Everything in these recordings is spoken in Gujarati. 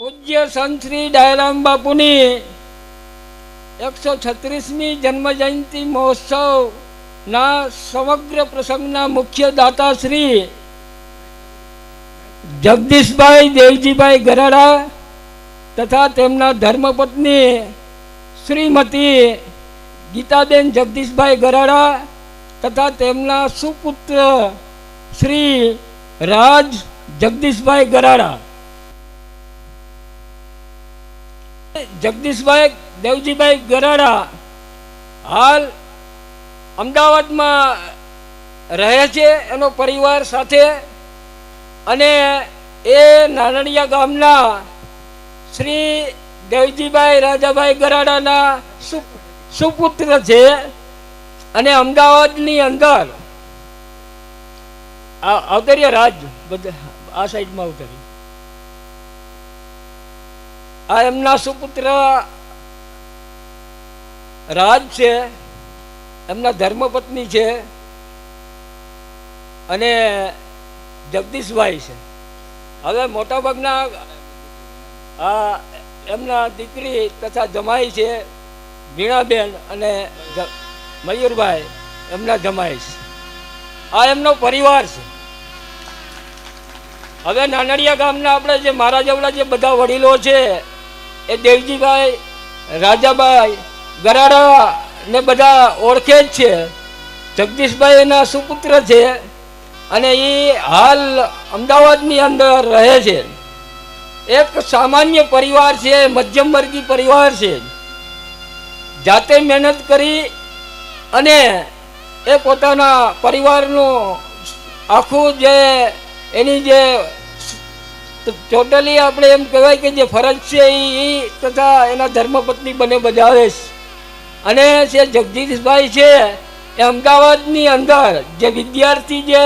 પૂજ્ય સંત શ્રી ડાયરામ બાપુની એકસો છત્રીસમી જન્મ જયંતિ મહોત્સવ ના સમગ્ર પ્રસંગના મુખ્ય દાતા શ્રી જગદીશભાઈ દેવજીભાઈ ગરાડા તથા તેમના ધર્મપત્ની શ્રીમતી ગીતાબેન જગદીશભાઈ ગરાડા તથા તેમના સુપુત્ર શ્રી રાજ જગદીશભાઈ ગરાડા. જગદીશભાઈ, દેવજીભાઈ ગરાડા હાલ અમદાવાદમાં રહે છે એનો પરિવાર સાથે અને એ નાનડિયા ગામના શ્રી દેવજીભાઈ, રાજાભાઈ ગરાડાના સુપુત્ર છે અને અમદાવાદની અંદર આ અવતરીય રાજ, બધા આ સાઈડમાં અવતરી આ એમના સુપુત્ર રાજ છે, એમના ધર્મપત્ની છે અને જગદીશભાઈ છે. હવે મોટાભાગના આ એમના દીકરી તથા જમાઈ છે, વીણાબેન અને મયુરભાઈ, એમના જમાઈ છે. આ એમનો પરિવાર છે. હવે નાનડિયા ગામના આપણે જે મારા જેવડા જે બધા વડીલો છે એ દેવજીભાઈ રાજાભાઈ ગરાડા ને બધા ઓળખે જ છે. જગદીશભાઈ એના સુપુત્ર છે અને એ હાલ અમદાવાદની અંદર રહે છે. એક સામાન્ય પરિવાર છે, મધ્યમ વર્ગી પરિવાર છે. જાતે મહેનત કરી અને એ પોતાના પરિવારનું આખું જે એની જે ટોટલી આપણે એમ કહેવાય કે જે ફરજ છે એ તથા એના ધર્મપત્ની બને બજાવે છે. અને જે જગદીશભાઈ છે, એ અમદાવાદની અંદર જે વિદ્યાર્થી જે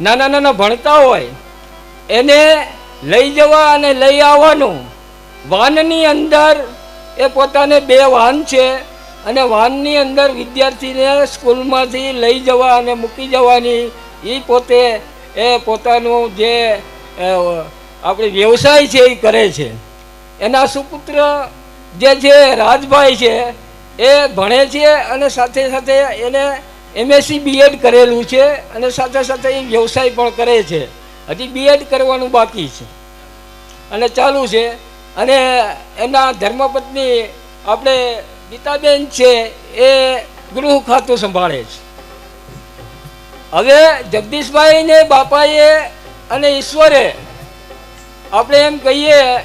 નાના નાના ભણતા હોય, એને લઈ જવા અને લઈ આવવાનું, વાનની અંદર એ પોતાને બે વાહન છે, અને વાનની અંદર વિદ્યાર્થીને સ્કૂલમાંથી લઈ જવા અને મૂકી જવાની એ પોતે એ પોતાનું જે આપણે વ્યવસાય છે એ કરે છે. એના સુપુત્ર જે છે, રાજભાઈ છે, એ ભણે છે અને સાથે સાથે એને એમએસસી બીએડ કરેલું છે અને સાથે સાથે એ વ્યવસાય પણ કરે છે. હજી બીએડ કરવાનું બાકી છે. અને ચાલુ છે. અને એના ધર્મપત્ની આપણે ગીતાબેન છે, એ ગૃહ ખાતું સંભાળે છે. હવે જગદીશભાઈને બાપાએ અને ઈશ્વરે આપણે એમ કહીએ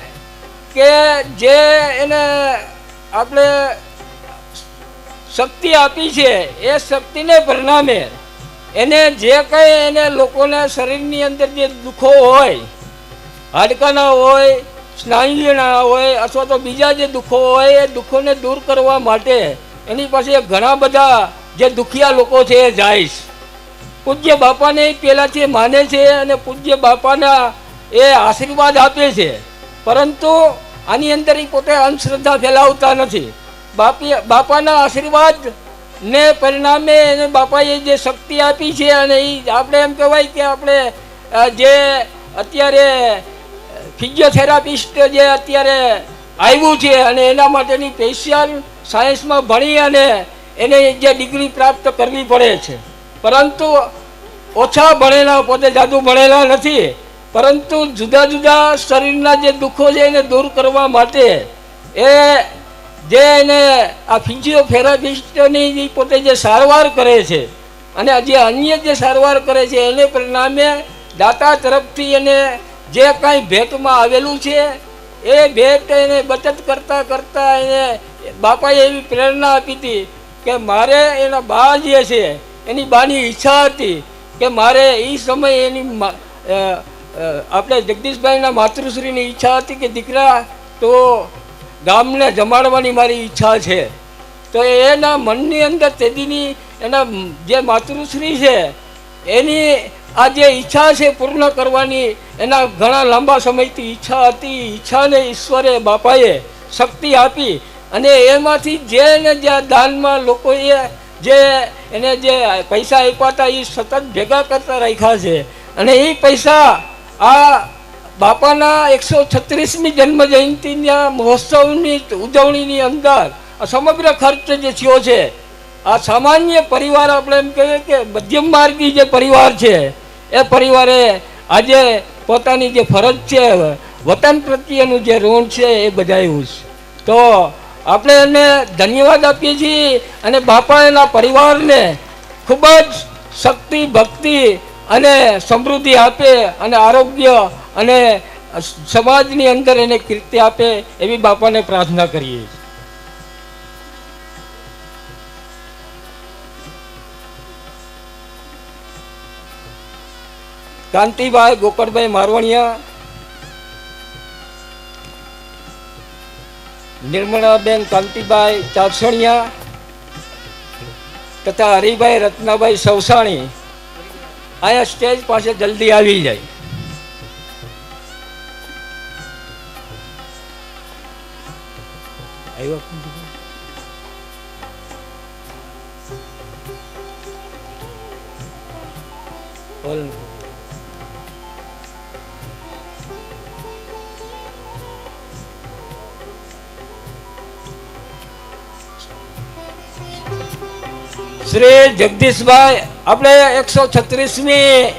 કે જે એને આપણે શક્તિ આપી છે, એ શક્તિને પરિણામે એને જે કંઈ એને લોકોના શરીરની અંદર જે દુઃખો હોય, હાડકાના હોય, સ્નાયુના હોય, અથવા તો બીજા જે દુઃખો હોય, એ દુઃખોને દૂર કરવા માટે એની પાસે ઘણા બધા જે દુખિયા લોકો છે એ જાય પૂજ્ય બાપાને પહેલાંથી માને છે અને પૂજ્ય બાપાના એ આશીર્વાદ આપે છે. પરંતુ આની અંદર એ પોતે અંધશ્રદ્ધા ફેલાવતા નથી. બાપી, બાપાના આશીર્વાદ ને પરિણામે એને બાપાએ જે શક્તિ આપી છે અને એ આપણે એમ કહેવાય કે આપણે જે અત્યારે ફિઝિયોથેરાપિસ્ટ જે અત્યારે આવ્યું છે અને એના માટેની સ્પેશિયલ સાયન્સમાં ભણી અને એને જે ડિગ્રી પ્રાપ્ત કરવી પડે છે. પરંતુ ઓછા ભણેલા, પોતે જાદુ ભણેલા નથી. પરંતુ જુદા જુદા શરીરના જે દુઃખો છે એને દૂર કરવા માટે એ જે એને આ ફિઝિયોથેરાપિસ્ટની પોતે જે સારવાર કરે છે અને જે અન્ય જે સારવાર કરે છે, એને પરિણામે દાતા તરફથી એને જે કાંઈ ભેટમાં આવેલું છે, એ ભેટ એને બચત કરતાં કરતાં એને બાપાએ એવી પ્રેરણા આપી હતી કે મારે એના બા જે છે, એની બાની ઈચ્છા હતી કે મારે એ સમયે એની આપણે જગદીશભાઈના માતૃશ્રીની ઈચ્છા હતી કે દીકરા તો ગામને જમાડવાની મારી ઈચ્છા છે. તો એના મનની અંદર તેદીની એના જે માતૃશ્રી છે, એની આ જે ઈચ્છા છે પૂર્ણ કરવાની, એના ઘણા લાંબા સમયથી ઈચ્છા હતી. ઈચ્છાને ઈશ્વરે બાપાએ શક્તિ આપી અને એમાંથી જે ને જે દાનમાં લોકોએ જે એને જે પૈસા આપ્યા હતા એ સતત ભેગા કરતા રાખ્યા છે. અને એ પૈસા આ બાપાના એકસો છત્રીસમી જન્મ જયંતિના મહોત્સવની ઉજવણીની અંદર આ સમગ્ર ખર્ચ જે થયો છે, આ સામાન્ય પરિવાર આપણે એમ કહીએ કે મધ્યમ માર્ગી જે પરિવાર છે, એ પરિવારે આજે પોતાની જે ફરજ છે, વતન પ્રત્યેનું જે ઋણ છે એ બજાવ્યું છે. તો આપણે એને ધન્યવાદ આપીએ છીએ અને બાપા એના પરિવારને ખૂબ જ શક્તિ, ભક્તિ અને સમૃદ્ધિ આપે અને આરોગ્ય અને સમાજની અંદર એને કીર્તિ આપે એવી બાપાને પ્રાર્થના કરીએ. છીએ કાંતિભાઈ, ગોકળભાઈ મારવણિયા, નિર્મળાબેન કાંતિભાઈ ચારસણિયા તથા હરિભાઈ રત્નાભાઈ સવસાણી. અહીંયા સ્ટેજ પાસે જલ્દી આવી જાય આવ્યો શ્રી જગદીશભાઈ, આપણે એકસો છત્રીસમી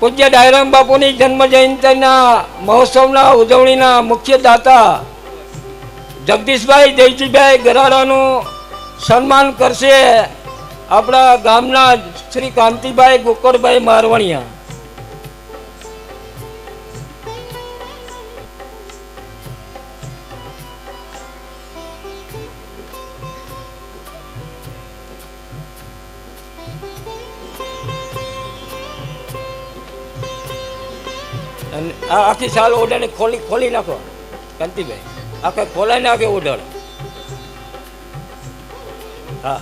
પૂજ્ય ડાયરામ બાપુની જન્મ જયંતિના મહોત્સવના ઉજવણીના મુખ્ય દાતા જગદીશભાઈ જયજીભાઈ ગરાડાનું સન્માન કરશે આપણા ગામના શ્રી કાંતિભાઈ ગોકળભાઈ મારવણિયા. આ આખી સાલ ઓર્ડરને ખોલી ખોલી નાખો. કાંતિભાઈ, આખે ખોલાઈ નાખે ઓડર હા.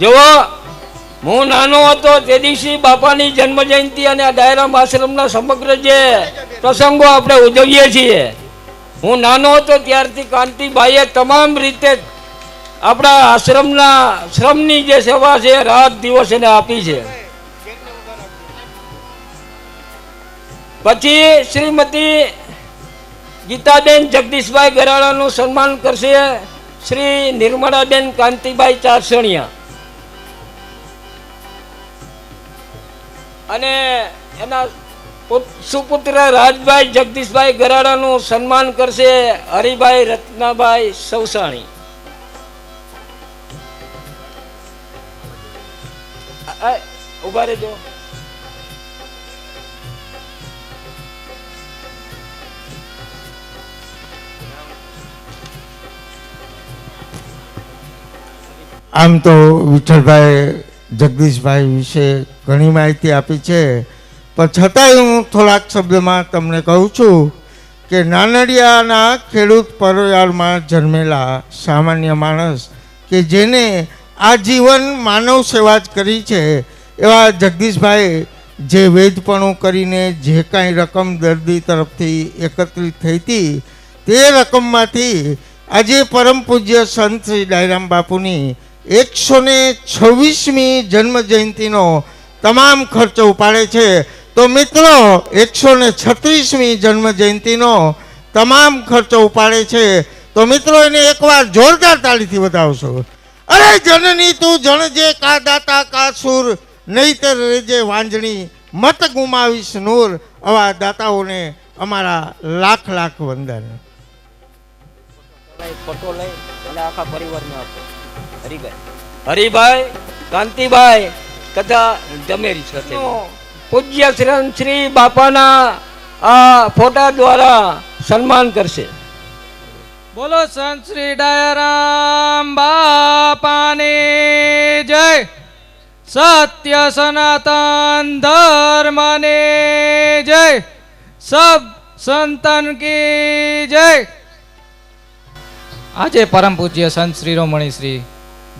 જુઓ, હું નાનો હતો તે દિવસે બાપાની જન્મ જયંતિ અને આ ડાયરામ આશ્રમના સમગ્ર જે પ્રસંગો આપણે ઉજવીએ છીએ. હું નાનો હતો ત્યારથી કાંતિભાઈએ તમામ રીતે આપણા આશ્રમના શ્રમની જે સેવા છે રાત દિવસ એને આપી છે. પછી શ્રીમતી ગીતાબેન જગદીશભાઈ ગરાળાનું સન્માન કરશે શ્રી નિર્મળાબેન કાંતિભાઈ ચારસણિયા. અને એના પુત- સુપુત્ર રાજભાઈ જગદીશભાઈ ગરાડાનું સન્માન કરશે હરિભાઈ રત્નાભાઈ સૌસાણી ઊભા રહેજો. આમ તો વિઠ્ઠલભાઈ, જગદીશભાઈ વિશે ઘણી માહિતી આપી છે. પણ છતાંય હું થોડાક શબ્દમાં તમને કહું છું કે નાનડિયાના ખેડૂત પરિવારમાં જન્મેલા સામાન્ય માણસ કે જેને આ જીવન માનવ સેવા જ કરી છે, એવા જગદીશભાઈ જે વેદપણું કરીને જે કાંઈ રકમ દર્દી તરફથી એકત્રિત થઈ હતી, તે રકમમાંથી આજે પરમ પૂજ્ય સંત શ્રી ડાયરામ બાપુની એકસો ને છવ્વીસમી જન્મ જયંતિનો તમામ ખર્ચો ઉપાડે છે. તો મિત્રો, એકસો ને છત્રીસમી જન્મ જયંતિનો તમામ ખર્ચો ઉપાડે છે. તો મિત્રો, એને એકવાર જોરદાર તાળીથી વધાવશો. અરે જનની તું જણજે કા દાતા કા સુર, નહીતર રેજે વાંજણી. મત ગુમાવીશ નૂર. આવા દાતાઓને અમારા લાખ લાખ વંદન. લઈ અને આખા પરિવારને આપો. હરિભાઈ. હરિભાઈ કાંતિભાઈ તથા જમેરી સાથે પૂજ્ય શ્રી શ્રી બાપાના આ ફોટા દ્વારા સન્માન કરશે. બોલો સંત શ્રી ડાયરામ બાપાની જય. સત્ય સનાતન ધર્મને જય. સબ સંતન કી જય. આજે પરમ પૂજ્ય સંત શ્રી રોમણી શ્રી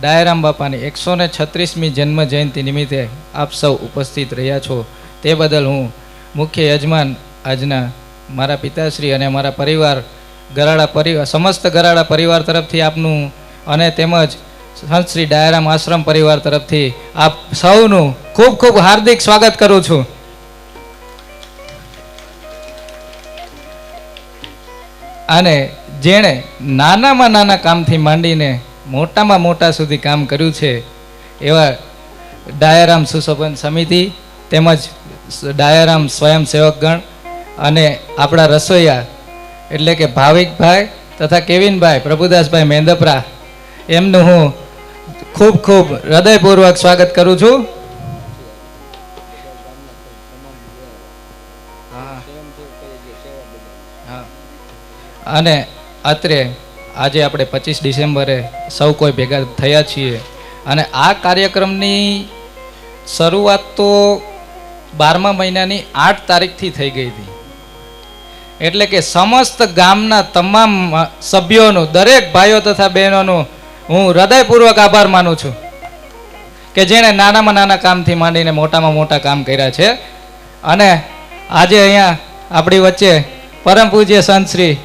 ડાયરામ બાપાની એકસો ને છત્રીસમી જન્મ જયંતિ નિમિત્તે આપ સૌ ઉપસ્થિત રહ્યા છો. તે બદલ હું મુખ્ય યજમાન આજના મારા પિતાશ્રી અને મારા પરિવાર ગરાડા પરિવાર સમસ્ત ગરાડા પરિવાર તરફથી આપનું અને તેમજ સંત શ્રી ડાયરામ આશ્રમ પરિવાર તરફથી આપ સૌનું ખૂબ ખૂબ હાર્દિક સ્વાગત કરું છું. અને જેણે નાનામાં નાના કામથી માંડીને મોટામાં મોટા સુધી કામ કર્યું છે એવા ડાયારામ સુશોભન સમિતિ તેમજ ડાયારામ સ્વયંસેવકગણ અને આપણા રસોઈયા એટલે કે ભાવિકભાઈ તથા કેવિનભાઈ, પ્રભુદાસભાઈ મેંદપરા, એમનું હું ખૂબ ખૂબ હૃદયપૂર્વક સ્વાગત કરું છું. અને અત્રે આજે આપણે પચીસ ડિસેમ્બરે સૌ કોઈ ભેગા થયા છીએ. અને આ કાર્યક્રમની શરૂઆત તો બારમા મહિનાની આઠ તારીખથી થઈ ગઈ હતી. એટલે કે સમસ્ત ગામના તમામ સભ્યોનું, દરેક ભાઈઓ તથા બહેનોનું હું હૃદયપૂર્વક આભાર માનું છું કે જેણે નાનામાં નાના કામથી માંડીને મોટામાં મોટા કામ કર્યા છે. અને આજે અહીંયા આપણી વચ્ચે પરમ પૂજ્ય સંત શ્રી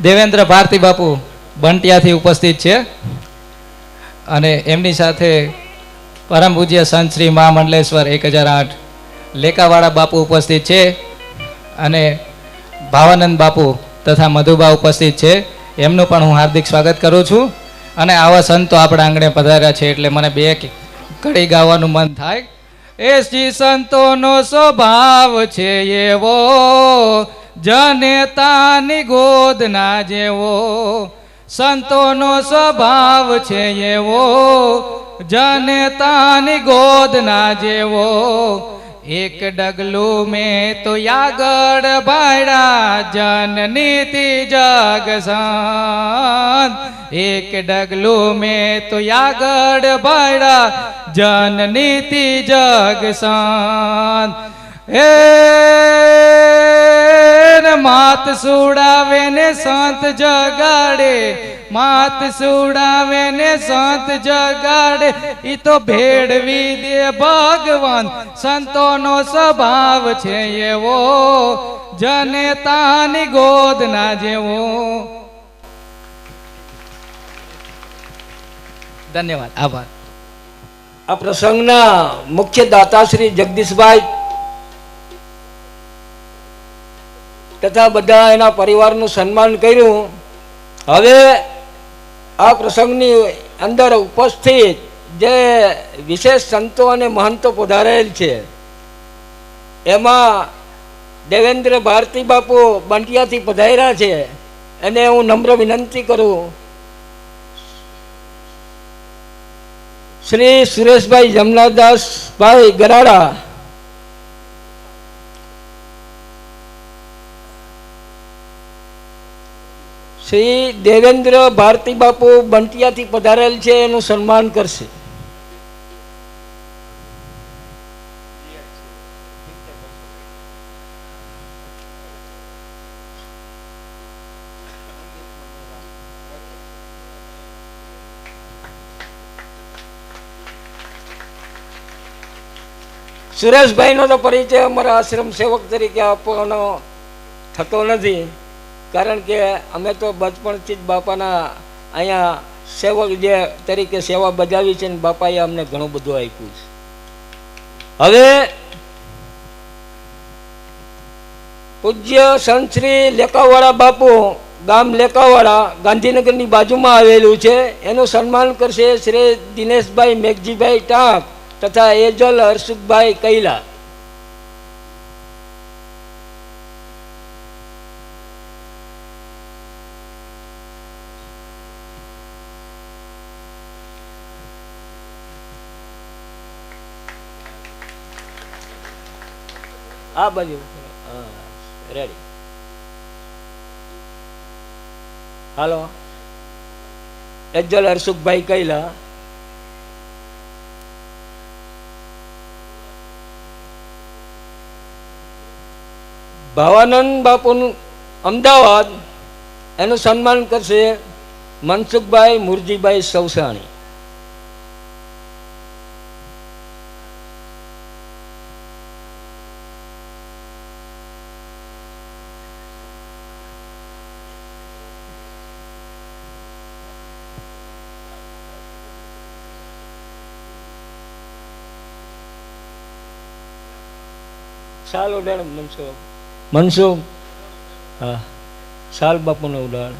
દેવેન્દ્ર ભારતી બાપુ બંટિયાથી ઉપસ્થિત છે. અને એમની સાથે પરમ પૂજ્ય સંત શ્રી મહામંડલેશ્વર એક હજાર આઠ લેકાવાળા બાપુ ઉપસ્થિત છે અને ભાવાનંદ બાપુ તથા મધુબા ઉપસ્થિત છે. એમનું પણ હું હાર્દિક સ્વાગત કરું છું. અને આવા સંતો આપણા આંગણે પધાર્યા છે એટલે મને બે કડી ગાવાનું મન થાય. એસજી સંતોનો સ્વભાવ છે એવો, જનેતાની ગોદના જેવો. સંતોનો સ્વભાવ છે એવો, જનેતાની ગોદના જેવો. એક ડગલું મેં તો યાગડ ભાડા જનનીતિ જગ સંત. એક ડગલું મેં તો યાગડ ભાડા જનનીતિ જગ સંત. હે ને માત સુડાવે ને સંત જગાડે, માત સુડાવે ને સંત જગાડે. ઈ તો ભેળવી દે ભગવાન, સંતોનો સ્વભાવ છે એવો જનેતાની ગોદના જેવો. ધન્યવાદ. આભાર. આ પ્રસંગના મુખ્ય દાતા શ્રી જગદીશભાઈ તથા બધા એના પરિવારનું સન્માન કર્યું. હવે આ પ્રસંગની અંદર ઉપસ્થિત જે વિશેષ સંતો અને મહંતો પધારેલ છે, એમાં દેવેન્દ્ર ભારતી બાપુ બંટિયાથી પધાર્યા છે, એને હું નમ્ર વિનંતી કરું. શ્રી સુરેશભાઈ જમનાદાસભાઈ ગરાડા શ્રી દેવેન્દ્ર ભારતી બાપુ બંટિયાથી પધારેલ છે, એનું સન્માન કરશે. સુરેશભાઈનો તો પરિચય અમારા આશ્રમ સેવક તરીકે આપવાનો થતો નથી. કારણ કે અમે તો બચપણથી જ બાપાના અહીંયા સેવક જે તરીકે સેવા બજાવી છે ને બાપાએ અમને ઘણું બધું આપ્યું છે. હવે પૂજ્ય સંતશ્રી લેકાવાળા બાપુ ગામ લેકાવાળા ગાંધીનગરની બાજુમાં આવેલું છે. એનું સન્માન કરશે શ્રી દિનેશભાઈ મેઘજીભાઈ ટાંક તથા એજલ હર્ષુખભાઈ કૈલા આ બાજુ. રેડી હાલો. એજલ હર્ષુભાઈ કૈલા. ભાવાનંદ બાપુનું અમદાવાદ, એનું સન્માન કરશે મનસુખભાઈ મુરજીભાઈ સવસાણી. ચાલો ઉડાડ મનસુખ મનસુખ હા. સાલ બાપુનો ઉડાડ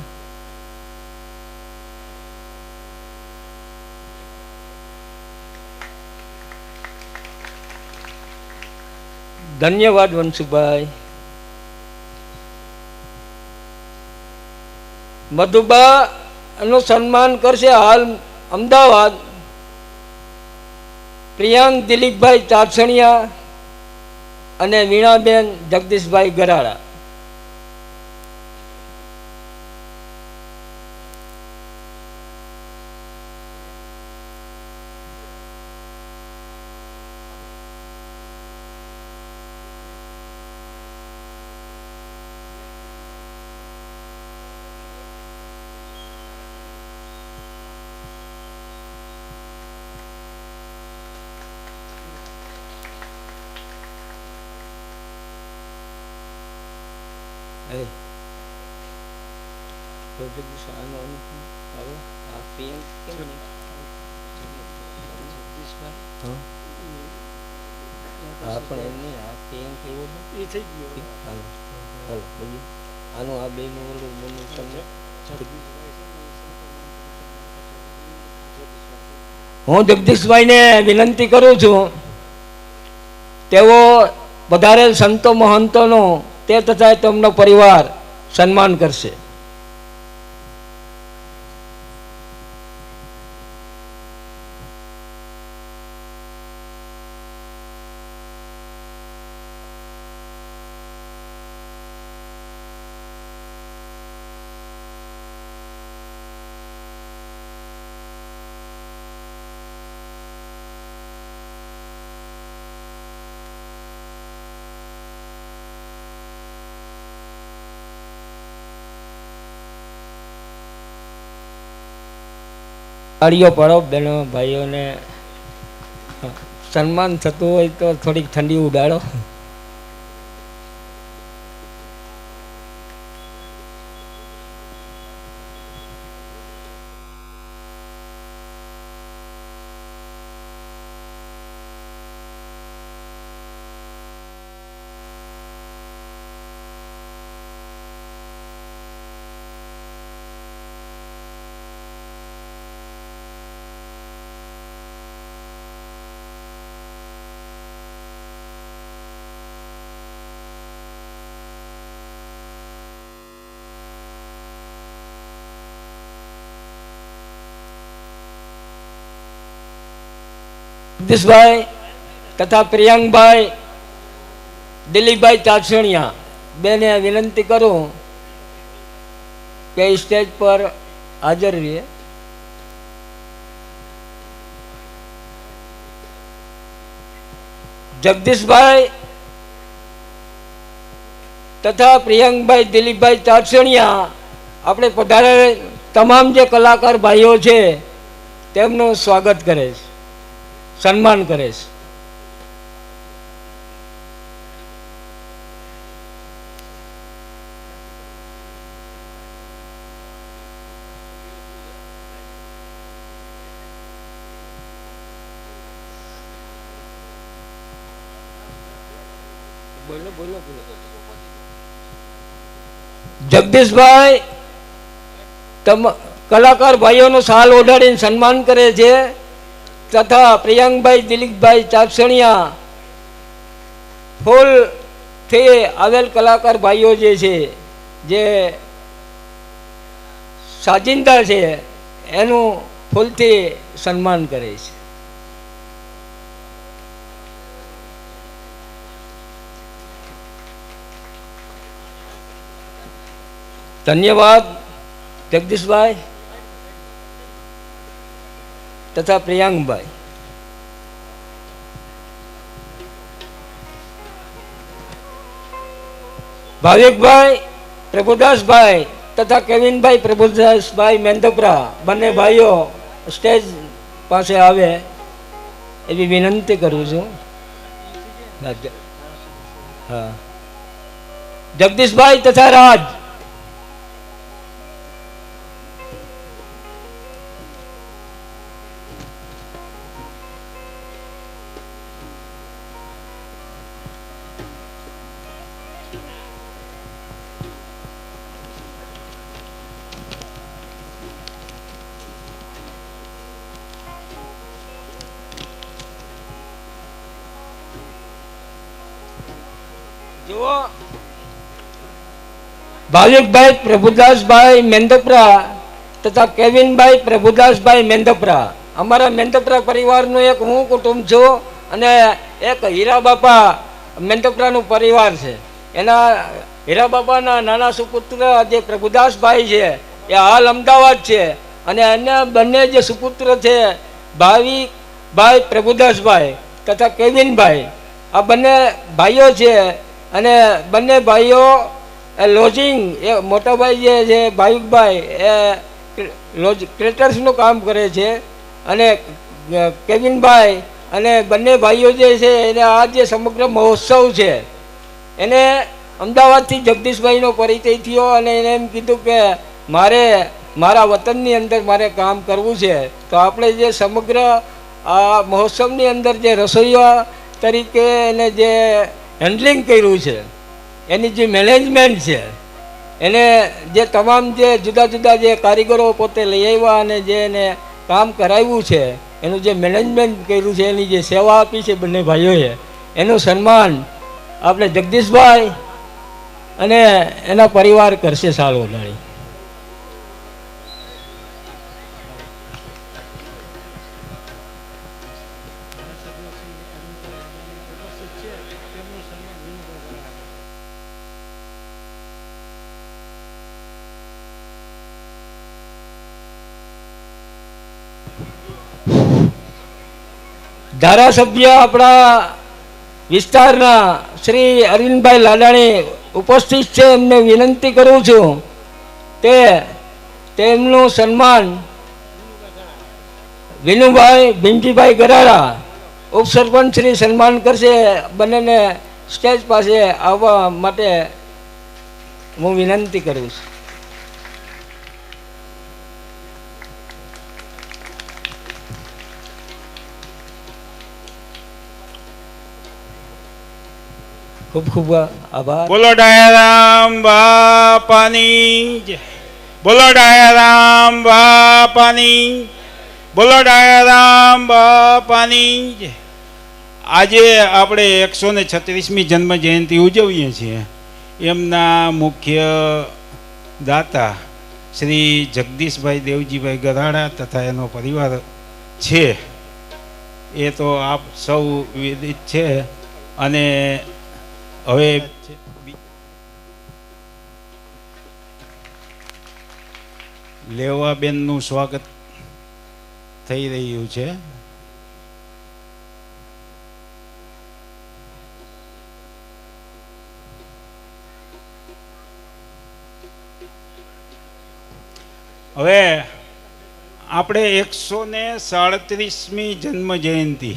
ધન્યવાદ વંશુભાઈ. મધુબા નું સન્માન કરશે હાલ અમદાવાદ. પ્રિયાંક દિલીપભાઈ ચાચણિયા અને વીણાબેન જગદીશભાઈ ગરાડા. આનું આ બેનું ઓલું બોલું તમને હું જગદીશભાઈને વિનંતી કરું છું, તેઓ વધારે સંતો મહંતોનો તે તથા તેમનો પરિવાર સન્માન કરશે. તાળીઓ પડો બહેનો ભાઈઓને. સન્માન થતું હોય તો થોડીક ઠંડી ઉડાડો. જગદીશભાઈ તથા પ્રિયાંકભાઈ દિલીપભાઈ ચાસણિયા, બેને વિનંતી કરું કે સ્ટેજ પર હાજર રહીએ. જગદીશભાઈ તથા પ્રિયંકભાઈ દિલીપભાઈ ચાસણિયા, આપણે પધારે તમામ જે કલાકાર ભાઈઓ છે, તેમનું સ્વાગત કરે છે. સન્માન કરે છે. જગદીશભાઈ તમ કલાકાર ભાઈઓનો સાલ ઓઢાડીને સન્માન કરે છે. તથા પ્રિયંકભાઈ દિલીપભાઈ ચાચણિયા ફૂલથી આવેલ કલાકાર ભાઈઓ જે છે, જે સાજિંદા છે, એનું ફૂલથી સન્માન કરે છે. ધન્યવાદ જગદીશભાઈ. તથા પ્રિયાંગભાઈ. ભાવિકભાઈ, પ્રભુદાસભાઈ તથા કેવિનભાઈ, પ્રભુદાસભાઈ મેંદપરા, બંને ભાઈઓ સ્ટેજ પાસે આવે એવી વિનંતી કરું છું. હા. જગદીશભાઈ તથા રાજ. જુઓ. ભાવિકભાઈ પ્રભુદાસભાઈ મેંદપરા તથા કેવિનભાઈ પ્રભુદાસભાઈ મેંદપરા. અમારા મેંદપરા પરિવારનું એક હું કુટુંબ છું અને એક હીરા બાપા મેંદપરાનું પરિવાર છે. એના હીરા બાપાના નાના સુપુત્ર જે પ્રભુદાસભાઈ છે, એ હાલ અમદાવાદ છે અને અન્ય બંને જે સુપુત્ર છે, ભાવિકભાઈ પ્રભુદાસભાઈ તથા કેવિનભાઈ, આ બંને ભાઈઓ છે અને બંને ભાઈઓ લોજિંગ એ મોટો ભાઈ જે છે ભાઈકભાઈ એ લોજ ક્રેટર્સનું કામ કરે છે. અને કેવિનભાઈ અને બંને ભાઈઓ જે છે, એને આ જે સમગ્ર મહોત્સવ છે, એને અમદાવાદથી જગદીશભાઈનો પરિચય થયો અને એને એમ કીધું કે મારે, મારા વતનની અંદર મારે કામ કરવું છે. તો આપણે જે સમગ્ર આ મહોત્સવની અંદર જે રસોઈયા તરીકે એને જે હેન્ડલિંગ કર્યું છે. એની જે મેનેજમેન્ટ છે, એને જે તમામ જે જુદા જુદા જે કારીગરો પોતે લઈ આવ્યા અને જે એને કામ કરાવ્યું છે, એનું જે મેનેજમેન્ટ કર્યું છે, એની જે સેવા આપી છે બંને ભાઈઓએ, એનું સન્માન આપણે જગદીશભાઈ અને એના પરિવાર કરશે સારું વધારી. ધારાસભ્ય આપણા વિસ્તારના શ્રી અરવિંદભાઈ લાડાણી ઉપસ્થિત છે, એમને વિનંતી કરું છું તે તેમનું સન્માન વિનુભાઈ ભીમજીભાઈ ગરાડા, ઉપસરપંચ શ્રી સન્માન કરશે, બંનેને સ્ટેજ પાસે આવવા માટે હું વિનંતી કરું છું. ખૂબ ખૂબ આભાર. બોલો ડાયારામ બાપાની જય. બોલો ડાયારામ બાપાની બોલો ડાયારામ બાપાની જય. આજે આપણે એકસો ને છત્રીસમી જન્મ જયંતિ ઉજવીએ છીએ. એમના મુખ્ય દાતા શ્રી જગદીશભાઈ દેવજીભાઈ ગરાડા તથા એનો પરિવાર છે. એ તો આપ સૌ વિદિત છે. અને હવે લેવાબેનનું સ્વાગત થઈ રહ્યું છે. હવે આપણે એકસો ને સાડત્રીસમી જન્મ જયંતિ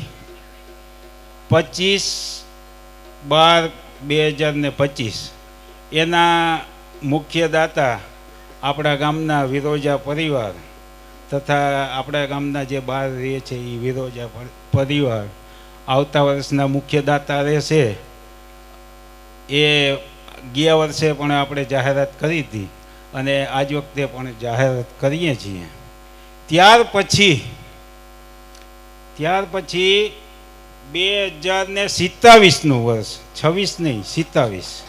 પચીસ બાર બે હજાર ને પચીસ. એના મુખ્ય દાતા આપણા ગામના વિરોજા પરિવાર તથા આપણા ગામના જે બહાર રહે છે એ વિરોજા પરિવાર આવતા વર્ષના મુખ્ય દાતા રહેશે. એ ગયા વર્ષે પણ આપણે જાહેરાત કરી હતી અને આજ વખતે પણ જાહેરાત કરીએ છીએ. ત્યાર પછી ત્યાર પછી બે હજાર ને સિત્તાવીસનું વર્ષ, છવ્વીસ નહીં, સિત્તાવીસ.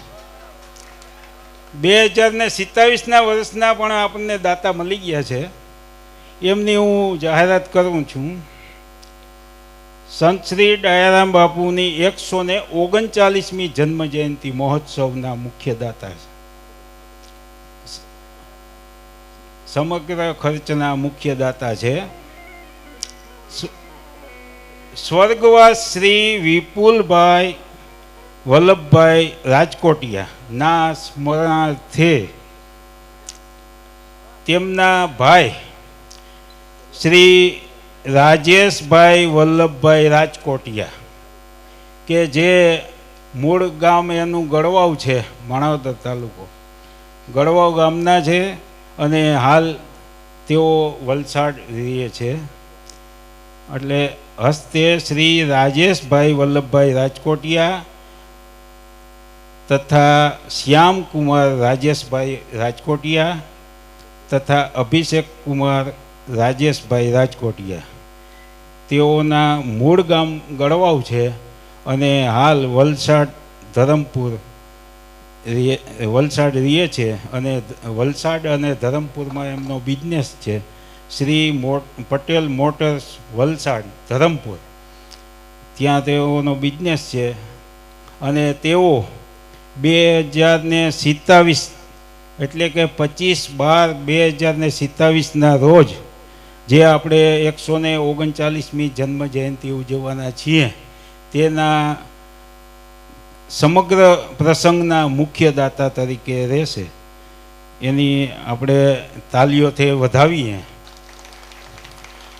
બે હજાર ને સિત્તાવીસના વર્ષના પણ આપણને દાતા મળી ગયા છે. એમની હું જાહેરાત કરું છું. સંત શ્રી દયારામ બાપુની એકસો ને ઓગણચાલીસમી જન્મ જયંતિ મહોત્સવના મુખ્ય દાતા છે. સમગ્ર ખર્ચના મુખ્ય દાતા છે. સ્વર્ગવાસ શ્રી વિપુલભાઈ વલ્લભભાઈ રાજકોટિયા ના સ્મરણાર્થે તેમના ભાઈ શ્રી રાજેશભાઈ વલ્લભભાઈ રાજકોટિયા કે જે મૂળ ગામ એનું ગળવાવ છે, માણાવદર તાલુકો. ગળવાવ ગામના છે અને હાલ તેઓ વલસાડ રહે છે. એટલે હસ્તે શ્રી રાજેશભાઈ વલ્લભભાઈ રાજકોટિયા તથા શ્યામકુમાર રાજેશભાઈ રાજકોટિયા તથા અભિષેક કુમાર રાજેશભાઈ રાજકોટિયા. તેઓના મૂળ ગામ ગળવાવ છે અને હાલ વલસાડ ધરમપુર વલસાડ રહે છે અને વલસાડ અને ધરમપુરમાં એમનો બિઝનેસ છે. શ્રી પટેલ મોટર્સ વલસાડ, ધરમપુર. ત્યાં તેઓનો બિઝનેસ છે અને તેઓ બે હજાર ને સિત્તાવીસ એટલે કે પચીસ બાર બે હજાર ને સિત્તાવીસના રોજ જે આપણે એકસો ને ઓગણચાલીસમી જન્મ જયંતિ ઉજવવાના છીએ, તેના સમગ્ર પ્રસંગના મુખ્ય દાતા તરીકે રહેશે. એની આપણે તાલીઓથી વધાવીએ.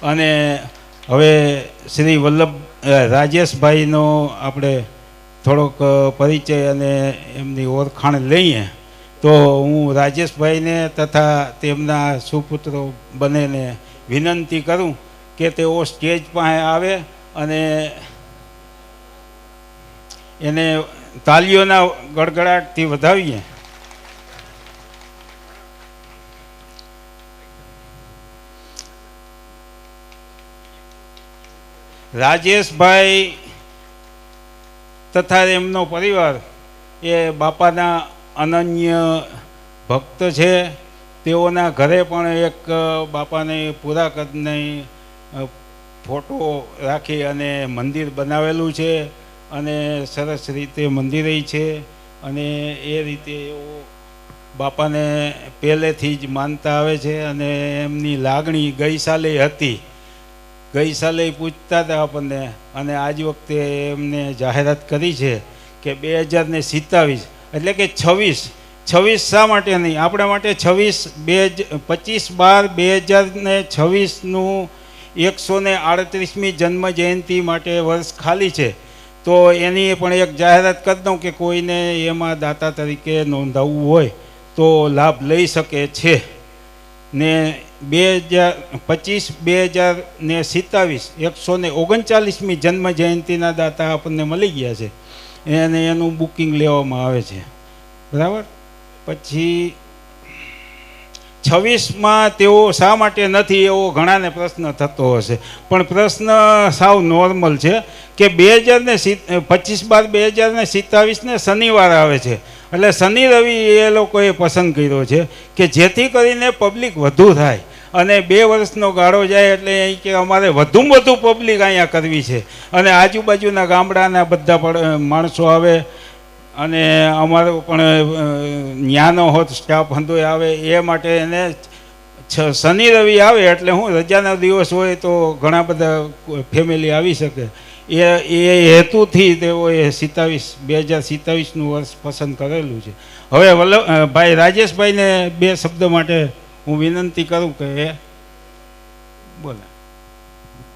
અને હવે શ્રી વલ્લભ રાજેશભાઈનો આપણે થોડોક પરિચય અને એમની ઓળખાણ લઈએ, તો હું રાજેશભાઈને તથા તેમના સુપુત્રો બંનેને વિનંતી કરું કે તેઓ સ્ટેજ પાસે આવે અને એને તાલીઓના ગડગડાટથી વધાવીએ. રાજેશભાઈ તથા એમનો પરિવાર એ બાપાના અનન્ય ભક્ત છે. તેઓના ઘરે પણ એક બાપાને પૂરા કદની ફોટો રાખી અને મંદિર બનાવેલું છે અને સરસ રીતે મંદિરે છે અને એ રીતે એઓ બાપાને પહેલેથી જ માનતા આવે છે અને એમની લાગણી ગઈ સાલે હતી. ગઈ સાલે પૂછતા હતા આપણને, અને આજ વખતે એમને જાહેરાત કરી છે કે બે હજાર ને સિત્તાવીસ, એટલે કે છવ્વીસ છવ્વીસ શા માટે નહીં? આપણા માટે છવ્વીસ બે પચીસ બાર બે હજાર ને છવ્વીસનું એકસો ને આડત્રીસમી જન્મ જયંતિ માટે વર્ષ ખાલી છે. તો એની પણ એક જાહેરાત કરી દઉં કે કોઈને એમાં દાતા તરીકે નોંધાવવું હોય તો લાભ લઈ શકે છે. ને બે હજાર પચીસ, બે હજાર ને સિત્તાવીસ એકસો ને ઓગણચાલીસમી જન્મ જયંતિના દાતા આપણને મળી ગયા છે. એને એનું બુકિંગ લેવામાં આવે છે. બરાબર? પછી છવ્વીસમાં તેઓ શા માટે નથી એવો ઘણાને પ્રશ્ન થતો હશે. પણ પ્રશ્ન સાવ નોર્મલ છે કે બે હજાર ને પચીસ બાર, બે હજાર ને સિત્તાવીસને શનિવાર આવે છે. એટલે શનિ રવિ એ લોકોએ પસંદ કર્યો છે કે જેથી કરીને પબ્લિક વધુ થાય. અને બે વર્ષનો ગાળો જાય એટલે અહીં કે અમારે વધુમાં વધુ પબ્લિક અહીંયા કરવી છે. અને આજુબાજુના ગામડાના બધા માણસો આવે અને અમારો પણ ન્યાનો હોત સ્ટાફ હંધો આવે, એ માટે એને શનિ રવિ આવે એટલે હું રજાનો દિવસ હોય તો ઘણા બધા ફેમિલી આવી શકે. એ એ હેતુથી તેઓએ સિત્તાવીસ, બે હજાર સિત્તાવીસનું વર્ષ પસંદ કરેલું છે. હવે વલ્લભ ભાઈ રાજેશભાઈને બે શબ્દ માટે હું વિનંતી કરું કે બોલે.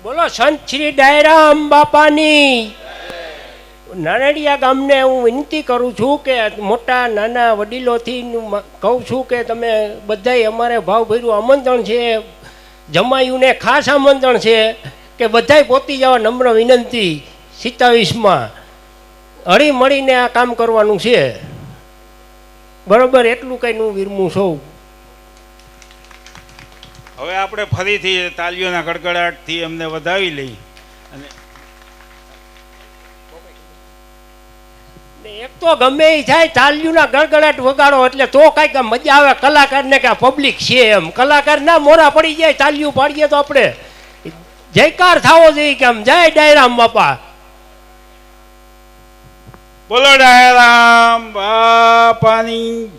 બોલો સંત શ્રી ડાયરામ બાપાની. નાનડિયા ગામને હું વિનંતી કરું છું કે મોટા નાના વડીલોથી કહું છું કે તમે બધાય અમારે ભાવભર્યું આમંત્રણ છે, જમાયુને ખાસ આમંત્રણ છે કે બધાય પોતી જવા નમ્ર વિનંતી સિત્તાવીસમાં. હળી મળીને આ કામ કરવાનું છે. બરોબર, એટલું કંઈ હું વિરમું છું. હવે આપણે ફરીથી તાલીઓના કડકડાટથી એમને વધાવી લઈ. અને એક તો ગમે એ જાય તાલ્યુના ગળગડાટ વગાડો એટલે તો કાંઈક મજા આવે. કલાકારને કે પબ્લિક છે એમ. કલાકાર ના મોરા પડી જાય તાલ્યુ પાડીએ તો આપણે. જયકાર થવો જોઈએ કે આમ જય ડાયરામ બાપા. બોલો ડાયરામ બાપાની